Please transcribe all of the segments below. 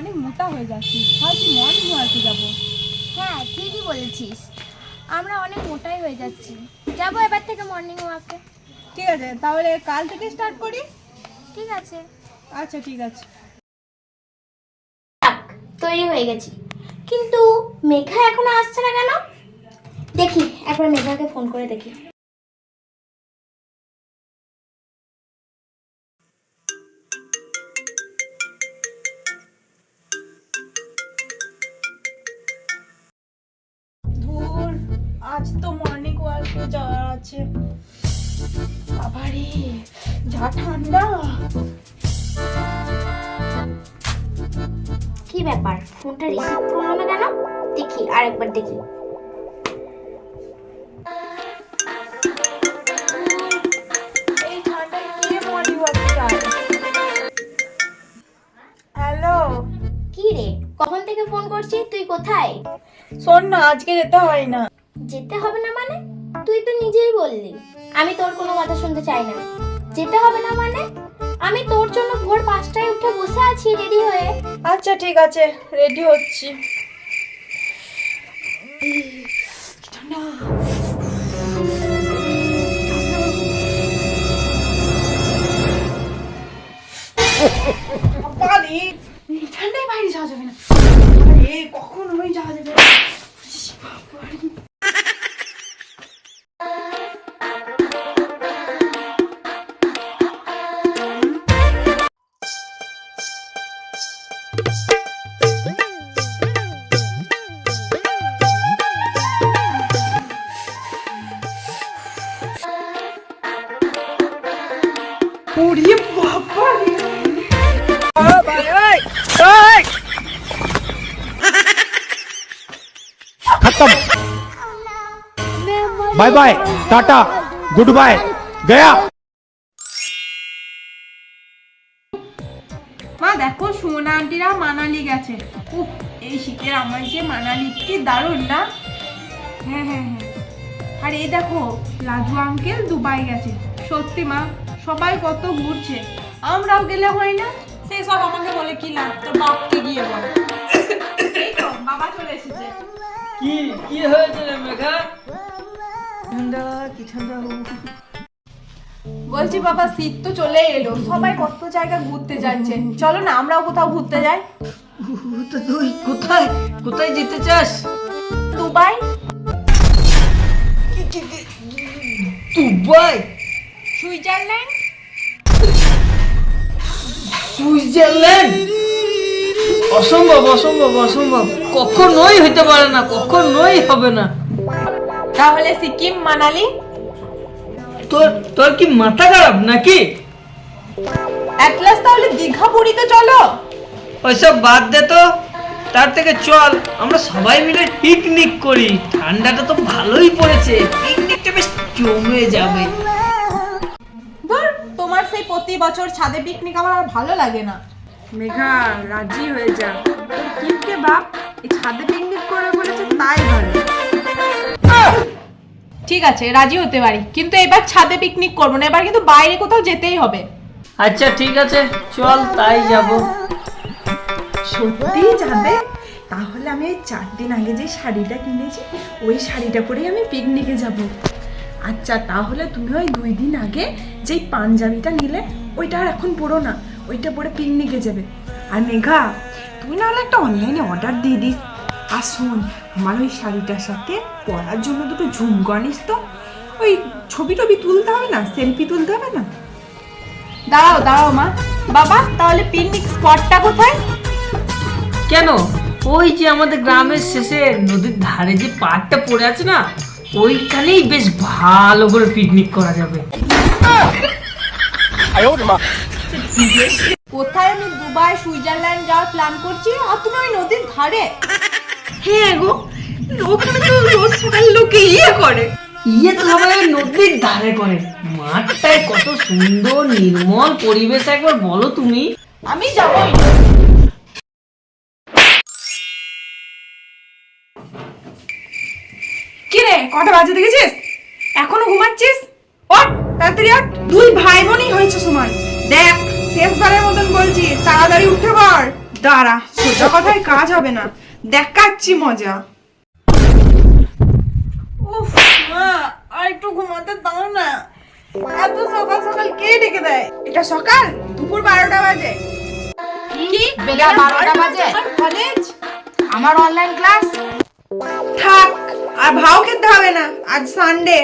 অনেক মোটা হয়ে যাচ্ছি। ভাবছি মর্নিং ওয়াকে যাব। হ্যাঁ ঠিকই বলেছিস। আমরা অনেক মোটাই হয়ে যাচ্ছি। যাব এবার থেকে মর্নিং ওয়াকে ঠিক আছে তাহলে কাল থেকে স্টার্ট করি? ঠিক আছে। আচ্ছা ঠিক আছে। তৈরি হয়ে গেছি। কিন্তু মেঘা এখনও আসছে না কেন? দেখি একবার মেঘাকে ফোন করে দেখি। আজ তো মর্নিং ওয়াকে যাওয়ার আছে। বাবারে যা ঠান্ডা। কি ব্যাপার? ফোনটা রিসিভ করল না কেন? দেখি আরেকবার দেখি। হ্যালো কি রে? কখন থেকে ফোন করছিস? তুই কোথায়? শোন না আজকে যেতে হয় না। যেতে হবে না মানে? তুই তো নিজেই বললি আমি তোর কোনো কথা শুনতে চাই না। যেতে হবে না মানে? আমি তোর জন্য ভোর পাঁচটায় উঠে বসে আছি রেডি হয়ে। আচ্ছা ঠিক আছে রেডি হচ্ছি। ঠান্ডায় বাইরে যাওয়া যাবে না। আরে কখনোই যাওয়া যাবে? ওরে বাবারে। खत्म bye bye tata goodbye गया সোনা আন্টিরা মানালি গেছে। উফ এই শীতের আমার যে মানালি কি দারুণ না? হ্যাঁ হ্যাঁ হ্যাঁ। আর এই দেখো রাজু আঙ্কেল দুবাই গেছে। সত্যি মা সবাই কত ঘুরছে। আমরাও গেলে হয় না? সেই সব আমাকে বলে কি লাভ তোর বাপকে গিয়ে বল। এই তো বাবা চলে এসেছে। কি কি হয়েছে রে মেঘা? ঠান্ডা কি ঠান্ডা বলছি বাবা শীত তো চলে এলো। সবাই কত জায়গা ঘুরতে যাচ্ছে। চলো না আমরাও কোথাও ঘুরতে যাই। তুই কোথায়? কোথায় যেতে চাস? দুবাই। দুবাই? সুইজারল্যান্ড। সুইজারল্যান্ড? অসম্ভব অসম্ভব অসম্ভব। কখনোই হইতে পারে না কখনোই হবে না। তাহলে সিকিম মানালি? তোর তোর কি মাথা খারাপ নাকি? অ্যাটলাস তাহলে দীঘা পুরীতে চলো। ওইসব বাদ দে তো। তার থেকে চল আমরা সবাই মিলে পিকনিক করি। ঠান্ডাটা তো ভালোই পড়েছে। পিকনিকটা বেশ জমে যাবে। ধর তোমার সেই প্রতি বছর ছাদে পিকনিক আমার আর ভালো লাগে না। মেঘা রাজি হয়ে যা। তোর কিপকে বাপ এই ছাদে পিকনিক করে বলেছে তাই ভালো। ঠিক আছে রাজি হতে পারি। কিন্তু এবার ছাদে পিকনিক করব না এবার কিন্তু বাইরে কোথাও যেতেই হবে। আচ্ছা ঠিক আছে চল তাই যাব। সত্যি যাবে? তাহলে আমি এই চার দিন আগে যে শাড়িটা কিনেছি ওই শাড়িটা পরেই আমি পিকনিকে যাব। আচ্ছা তাহলে তুমি ওই দুই দিন আগে যেই পাঞ্জাবিটা নিলে ওইটা আর এখন পরো না ওইটা পরে পিকনিকে যাবে। আর মেঘা তুই নাহলে একটা অনলাইনে অর্ডার দিয়ে দিস। আর শোন আমার ওই শাড়িটার সাথে পরার জন্য দুটো ঝুমকো আনিস তো। ওই ছবি টবি তুলতে হবে না? সেলফি তুলতে হবে না? দাঁড়াও দাঁড়াও মা। বাবা তাহলে পিকনিক স্পটটা কোথায়? কেন? ওই যে আমাদের গ্রামের শেষে নদীর ধারে যে পাড়টা পড়ে আছে না ওইখানেই বেশ ভালো করে পিকনিক করা যাবে। কোথায় আমি দুবাই সুইজারল্যান্ড যাওয়ার প্ল্যান করছি? আর তুমি ওই নদীর ধারে? হ্যাঁ গো ওখানে তো রোজ সকালে লোকে ইয়ে করে। ইয়ে তো সবাই নদীর ধারে করে। মাঠটায় কত সুন্দর নির্মল পরিবেশ একবার বলো তুমি। আমি যাবই। কি রে কটা বাজে দেখেছিস? এখনও ঘুমাচ্ছিস? ওঠ তাড়াতাড়ি ওঠ। দুই ভাই বোনই হয়েছে তোমার। দেখ শেষবারের মতন বলছি তাড়াতাড়ি উঠে পড়। দাঁড়া সোজা কথায় কাজ হবে না। দেখাচ্ছি মজা। উফ মা আর একটু ঘুমাতে দাও না। এত সকাল সকাল কে ডেকে দেয়? এটা সকাল? দুপুর বারোটা বাজে। কি? বেলা বারোটা বাজে? কলেজ আমার অনলাইন ক্লাস থাক আর ভাও খেতে হবে না। আজ সানডে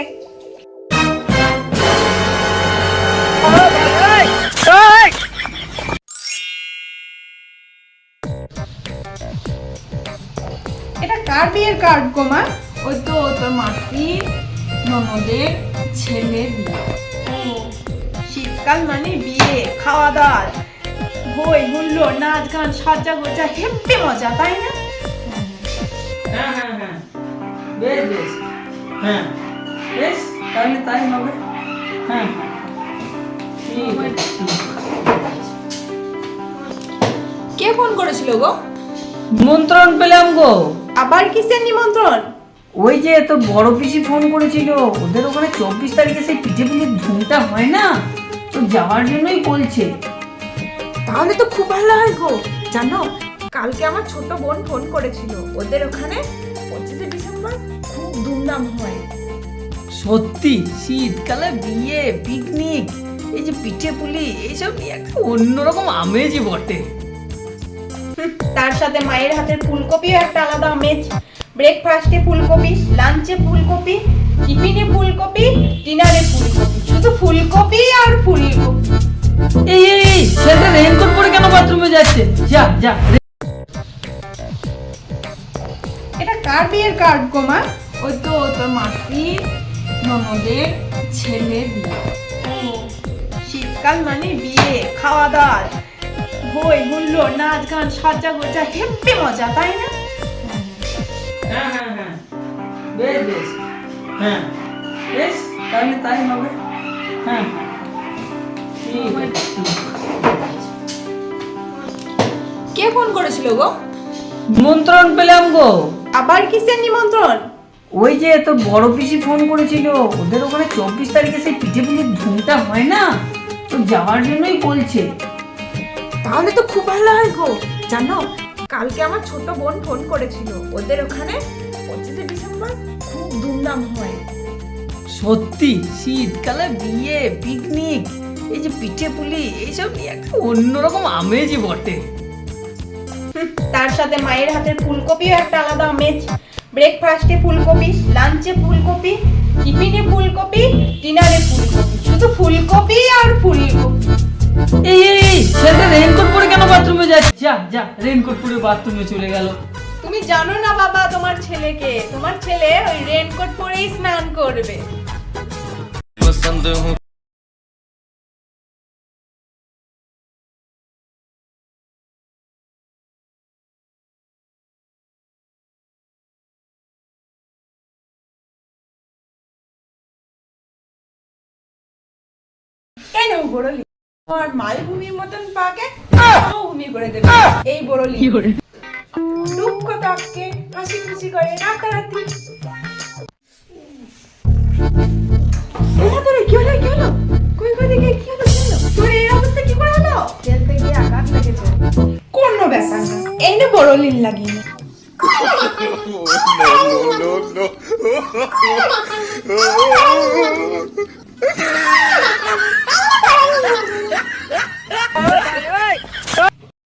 কার্ড কোমা ওই তো তোর মাসির ননদের ছেলে বিয়ে। শীতকাল মানে বিয়ে খাওয়া দাওয়া হই হুল্লো নাচ গান সাজা গোজা হেব্বি মজা তাই না? হ্যাঁ হ্যাঁ হ্যাঁ। বেশ বেশ। হ্যাঁ। বেশ তাহলে তাই হবে। হ্যাঁ। কে ফোন করেছিল গো? নিমন্ত্রণ পেলাম গো। আবার কিসের নিমন্ত্রণ? ওই যে তোর বড় পিসি ফোন করেছিল। ওদের ওখানে চব্বিশ তারিখে সেই পিঠে পুলির ধুমটা হয় না? তো যাওয়ার জন্যই বলছে। তাহলে তো খুব ভালো হয় গো। জানো কালকে আমার ছোট বোন ফোন করেছিল। ওদের ওখানে পঁচিশে ডিসেম্বর খুব ধুমধাম হয়। সত্যি শীতকালে বিয়ে পিকনিক এই যে পিঠে পুলি এইসব নিয়ে একটা অন্যরকম আমেজই বটে। তার সাথে মায়ের হাতের ফুলকপিও একটা আলাদা আমেজ ব্রেকফাস্টে ফুলকপি লাঞ্চে ফুলকপি টিফিনে ফুলকপি ডিনারে ফুলকপি। শুধু ফুলকপি আর ফুলকপি। এই এই ছেলেটা রেনকোট পরে কেন বাথরুমে যাচ্ছে? যা যা এটা কার বিয়ের কার্ড কোমা ওই তো তোর মাসির ননদের ছেলে বিয়ে। শীতকাল মানে বিয়ে খাওয়া দাওয়া হই হুল্লো নাচ গান সাজা গোজা হেব্বি মজা তাই না? হ্যাঁ হ্যাঁ হ্যাঁ। বেশ বেশ। হ্যাঁ। বেশ তাহলে তাই হবে। হ্যাঁ ঠিক আছে, ঠিক আছে। কে ফোন করেছিল গো? নিমন্ত্রণ পেলাম গো। আবার কিসের নিমন্ত্রণ? ওই যে তোর বড় পিসি ফোন করেছিল। ওদের ওখানে চব্বিশ তারিখে সেই পিঠে পুলির ধুমটা হয় না? তো যাওয়ার জন্যই বলছে। তাহলে তো খুব ভালো হয় গো। জানো কালকে আমার ছোট বোন ফোন করেছিল। ওদের ওখানে পঁচিশে ডিসেম্বর খুব ধুমধাম হয়। সত্যি শীতকালে বিয়ে পিকনিক এই যে পিঠে পুলি এইসব নিয়ে একটা অন্যরকম আমেজই বটে। তার সাথে মায়ের হাতের ফুলকপিও একটা আলাদা আমেজ। ব্রেকফাস্টে ফুলকপি লাঞ্চে ফুলকপি টিফিনে ফুলকপি ডিনারে ফুলকপি। শুধু ফুলকপি আর ফুলকপি এই কেন তুমি জানো না বাবা তোমার ছেলেকে? তোমার ছেলে ওই রেনকোট পরেই স্নান করবে। কেন বড়লি তোমার মালভূমির মতন পাকে ভূমি করে দেবে এই বড়লি দুঃখ তাকে হাসি খুশি করে রাতারাতি কোনো ব্যাপার না এই নে বড়লিন লাগিয়ে নে।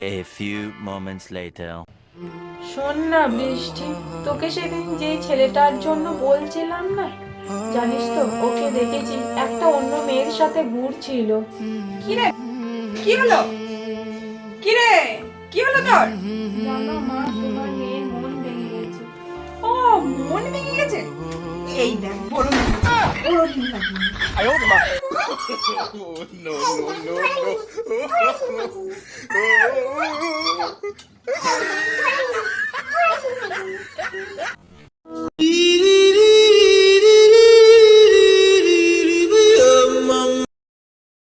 A few moments later. শোন না বৃষ্টি তোকে সেদিন যে ছেলেটার জন্য বলছিলাম না জানিস তো ওকে দেখেছি একটা অন্য মেয়ের সাথে ঘুরছিল কি রে? কি হলো? কি রে? কি হলো তোর? জানো মা তোমার মেয়ের মন ভেঙে গেছে। ও মন ভেঙে গেছে? এই দেখ 哎呦我的妈！No no no no！